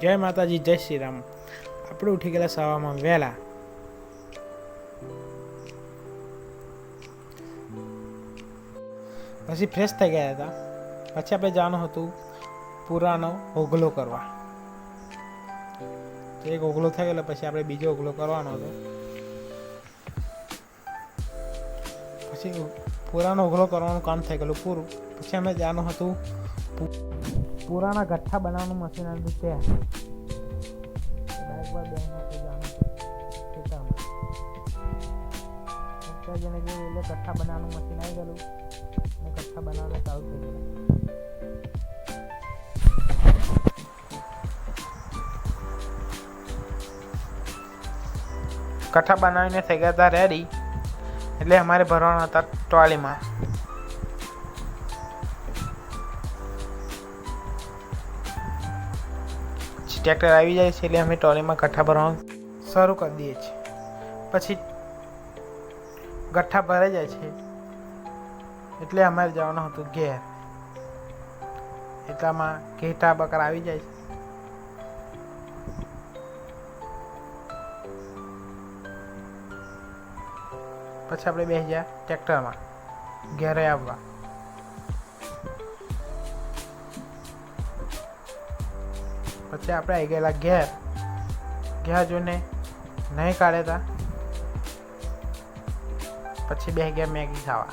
જય માતાજી, જય શ્રી રામ આપણે ઉઠી ગયેલા સવારમાં વહેલા. પછી ફ્રેશ થઈ ગયા હતા. પછી આપણે જવાનું હતું પુરાનો ઓગલો કરવા. તો એક ઓગલો થઈ ગયેલો, પછી આપણે બીજો ઓગલો કરવાનો હતો. પછી પુરાનો ઓગલો કરવાનું કામ થઈ ગયેલું પૂરું. પછી અમે જવાનું હતું પુરાના ગઠ્ઠા બનાવવાનું મશીન આવ્યું ત્યાં ડાયરેક્ટ બે ખેતરમાં. જોયું એટલે ગઠ્ઠા બનાવવાનું મશીન આવી ગયેલું. અને બનાવવાનું ચાલુ કઠ્ઠા બનાવીને થઈ હતા રેડી એટલે અમારે ભરવાના હતા ટ્રોલીમાં. ટ્રેક્ટર આવી જાય છે એટલે અમે ટ્રોલીમાં ગઠ્ઠા ભરવાનું શરૂ કરી દઈએ છીએ. પછી ગઠ્ઠા ભરાઈ જાય છે એટલે અમારે જવાનું હતું ઘેર. એટલામાં ઘેટા બકર આવી જાય છે. પછી આપણે બેસી ગયા ટ્રેક્ટરમાં, ઘેરે આવવા. પછી આપણે આવી ગયેલા ઘેર. ઘેર જોઈને નહીં કાઢ્યા હતા પછી બે ગયા મેગી ખાવા.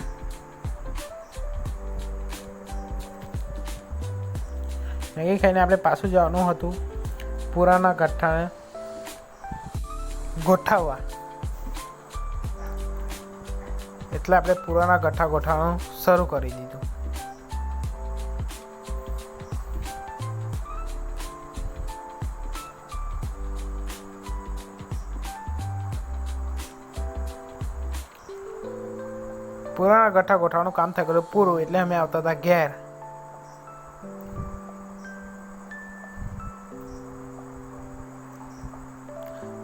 મેગી ખાઈને આપણે પાછું જવાનું હતું પુરાના ગઠ્ઠાને ગોઠવવા. એટલે આપણે પુરાના ગઠ્ઠા ગોઠવવાનું શરૂ કરી દીધું. પુરાના ગઠ્ઠા ગોઠવાનું કામ થઈ ગયું, પૂરું, એટલે અમે આવતા હતા ઘેર.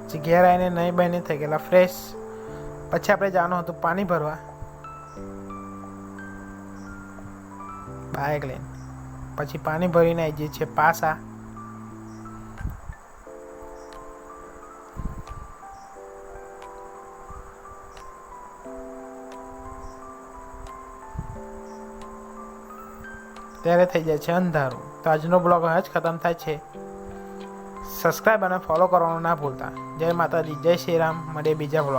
પછી ઘેર આવીને નહીં બહેને થઈ ગયેલા ફ્રેશ પછી આપણે જવાનું હતું પાણી ભરવા. બાઇક લઈને. પછી પાણી ભરીને આવી જઈએ છીએ પાસા ત્યારે થઈ જાય છે અંધારું. તો આજનો બ્લોગ હવે ખતમ થાય છે. સબસ્ક્રાઈબ અને ફોલો કરવાનું ના ભૂલતા. જય માતાજી, જય શ્રી રામ. મળીએ બીજા બ્લોગ